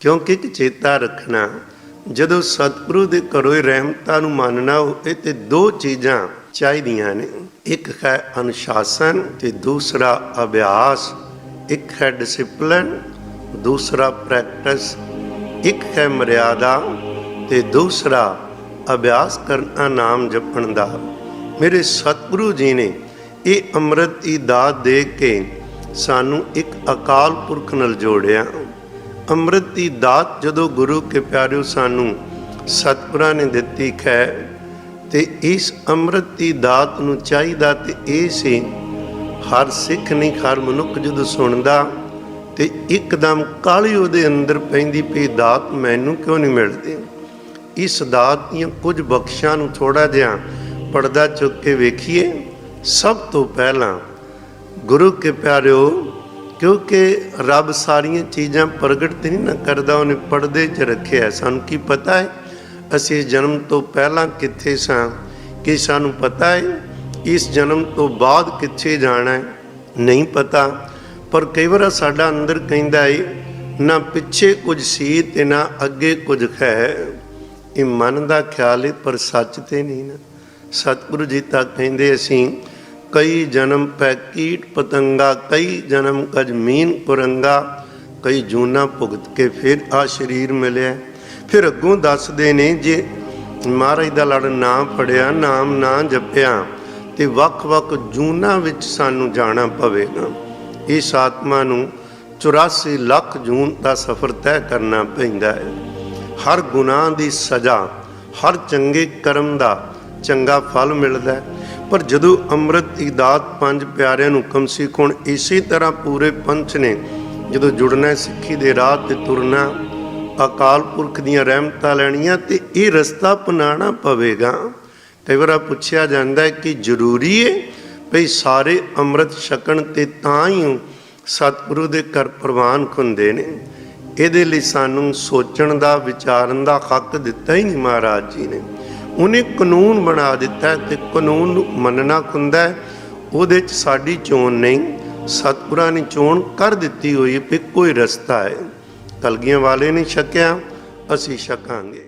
ਕਿਉਂਕਿ ਚੇਤਾ ਰੱਖਣਾ, ਜਦੋਂ ਸਤਿਗੁਰੂ ਦੇ ਘਰੋਂ ਹੀ ਰਹਿਮਤਾਂ ਨੂੰ ਮੰਨਣਾ ਹੋਵੇ ਤੇ ਦੋ ਚੀਜ਼ਾਂ ਚਾਹੀਦੀਆਂ ਨੇ। ਇੱਕ ਹੈ ਅਨੁਸ਼ਾਸਨ ਤੇ ਦੂਸਰਾ ਅਭਿਆਸ। ਇੱਕ ਹੈ ਡਿਸਪਲਿਨ ਦੂਸਰਾ ਪ੍ਰੈਕਟਿਸ ਇੱਕ ਹੈ ਮਰਿਆਦਾ ਤੇ ਦੂਸਰਾ ਅਭਿਆਸ ਕਰਨਾ ਨਾਮ ਜਪਣ ਦਾ। ਮੇਰੇ ਸਤਿਗੁਰੂ ਜੀ ਨੇ ਇਹ ਅੰਮ੍ਰਿਤ ਦੀ ਦਾਤ ਦੇ ਕੇ ਸਾਨੂੰ ਇੱਕ ਅਕਾਲ ਪੁਰਖ ਨਾਲ ਜੋੜਿਆ। ਅੰਮ੍ਰਿਤ ਦੀ ਦਾਤ ਜਦੋਂ ਗੁਰੂ ਕੇ ਪਿਆਰਿਓ ਸਾਨੂੰ ਸਤਿਗੁਰਾਂ ਨੇ ਦਿੱਤੀ ਖੈ ਤੇ ਇਸ ਅੰਮ੍ਰਿਤ ਦੀ ਦਾਤ ਨੂੰ ਚਾਹੀਦਾ ਤੇ ਇਹ ਸੀ, ਹਰ ਸਿੱਖ ਨਹੀਂ, ਹਰ ਮਨੁੱਖ ਜਦੋਂ ਸੁਣਦਾ ਤੇ ਇੱਕਦਮ ਕਾਲੀ ਉਹਦੇ ਅੰਦਰ ਪੈਂਦੀ ਪਈ ਦਾਤ ਮੈਨੂੰ ਕਿਉਂ ਨਹੀਂ ਮਿਲਦੀ? ਇਸ ਦਾਤ ਦੀਆਂ ਕੁਝ ਬਖਸ਼ਾਂ ਨੂੰ ਥੋੜਾ ਜਿਹਾ ਪਰਦਾ ਚੁੱਕ ਕੇ ਵੇਖੀਏ। ਸਭ ਤੋਂ ਪਹਿਲਾਂ ਗੁਰੂ ਕੇ ਪਿਆਰਿਓ ਕਿਉਂਕਿ ਰੱਬ ਸਾਰੀਆਂ ਚੀਜ਼ਾਂ ਪ੍ਰਗਟ ਤੇ ਨਹੀਂ ਨਾ ਕਰਦਾ, ਉਹਨੇ ਪਰਦੇ 'ਚ ਰੱਖਿਆ ਸਾਨੂੰ ਕੀ ਪਤਾ ਹੈ? ਅਸੀਂ ਇਸ ਜਨਮ ਤੋਂ ਪਹਿਲਾਂ ਕਿੱਥੇ ਸਾਂ? ਕਿ ਸਾਨੂੰ ਪਤਾ ਹੈ? ਇਸ ਜਨਮ ਤੋਂ ਬਾਅਦ ਕਿੱਥੇ ਜਾਣਾ ਹੈ? ਨਹੀਂ ਪਤਾ। ਪਰ ਕਈ ਵਾਰ ਸਾਡਾ ਅੰਦਰ ਕਹਿੰਦਾ ਹੈ ਨਾ ਪਿੱਛੇ ਕੁਝ ਸੀ ਤੇ ਨਾ ਅੱਗੇ ਕੁਝ ਹੈ। ਇਹ ਮਨ ਦਾ ਖਿਆਲ ਹੈ ਪਰ ਸੱਚ ਤੇ ਨਹੀਂ ਨਾ। ਸਤਿਗੁਰੂ ਜੀ ਤਾਂ ਕਹਿੰਦੇ ਅਸੀਂ ਕਈ ਜਨਮ ਪੈ ਕੀਟ ਪਤੰਗਾ, ਕਈ ਜਨਮ ਕਜ ਮੀਨ ਕੁਰੰਗਾ, ਕਈ ਜੂਨਾ ਭੁਗਤ ਕੇ ਫਿਰ ਆ ਸਰੀਰ ਮਿਲਿਆ। ਫਿਰ ਅੱਗੋਂ ਦੱਸਦੇ ਨੇ ਜੇ ਮਹਾਰਾਜ ਦਾ ਲੜ ਨਾ ਫੜਿਆ, ਨਾਮ ਨਾ ਜਪਿਆ, ਤੇ ਵੱਖ-ਵੱਖ ਜੂਨਾ ਵਿੱਚ ਸਾਨੂੰ ਜਾਣਾ ਪਵੇਗਾ। ਇਸ ਆਤਮਾ ਨੂੰ 84 ਲੱਖ ਜੂਨ ਦਾ ਸਫ਼ਰ ਤੈਅ ਕਰਨਾ ਪੈਂਦਾ ਹੈ। ਹਰ ਗੁਨਾਹ ਦੀ ਸਜ਼ਾ, ਹਰ ਚੰਗੇ ਕਰਮ ਦਾ ਚੰਗਾ ਫਲ ਮਿਲਦਾ ਹੈ। ਪਰ ਜਦੋਂ ਅੰਮ੍ਰਿਤ ਦੀ ਦਾਤ ਪੰਜ ਪਿਆਰਿਆਂ ਨੂੰ ਹੁਕਮ ਸੀ, ਕੋਣ ਇਸੇ ਤਰ੍ਹਾਂ ਪੂਰੇ ਪੰਥ ਨੇ ਜਦੋਂ ਜੁੜਨਾ ਸਿੱਖੀ ਦੇ ਰਾਹ ਤੇ ਤੁਰਨਾ, ਅਕਾਲ ਪੁਰਖ ਦੀਆਂ ਰਹਿਮਤਾਂ ਲੈਣੀਆਂ ਤੇ ਇਹ ਰਸਤਾ ਅਪਣਾਉਣਾ ਪਵੇਗਾ? ਕਈ ਵਾਰ ਪੁੱਛਿਆ ਜਾਂਦਾ ਹੈ ਕਿ ਜ਼ਰੂਰੀ ਹੈ ਭਈ ਸਾਰੇ ਅੰਮ੍ਰਿਤ ਛਕਣ ਤੇ ਤਾਂ ਹੀ ਸਤਿਗੁਰੂ ਦੇ ਘਰ ਪ੍ਰਵਾਨ ਹੁੰਦੇ ਨੇ। ਇਹਦੇ ਲਈ ਸਾਨੂੰ ਸੋਚਣ ਦਾ, ਵਿਚਾਰਨ ਦਾ ਹੱਕ ਦਿੱਤਾ ਹੀ ਨਹੀਂ ਮਹਾਰਾਜ ਜੀ ਨੇ। ਉਹਨੇ ਕਾਨੂੰਨ ਬਣਾ ਦਿੱਤਾ ਹੈ ਤੇ ਕਾਨੂੰਨ ਨੂੰ ਮੰਨਣਾ ਹੁੰਦਾ ਹੈ। ਉਹਦੇ 'ਚ ਸਾਡੀ ਚੋਣ ਨਹੀਂ, ਸਤਿਗੁਰਾਂ ਨੇ ਚੋਣ ਕਰ ਦਿੱਤੀ ਹੋਈ ਹੈ ਵੀ ਕੋਈ ਰਸਤਾ ਹੈ। ਕਲਗੀਆਂ ਵਾਲੇ ਨੇ ਛਕਿਆ, ਅਸੀਂ ਛਕਾਂਗੇ।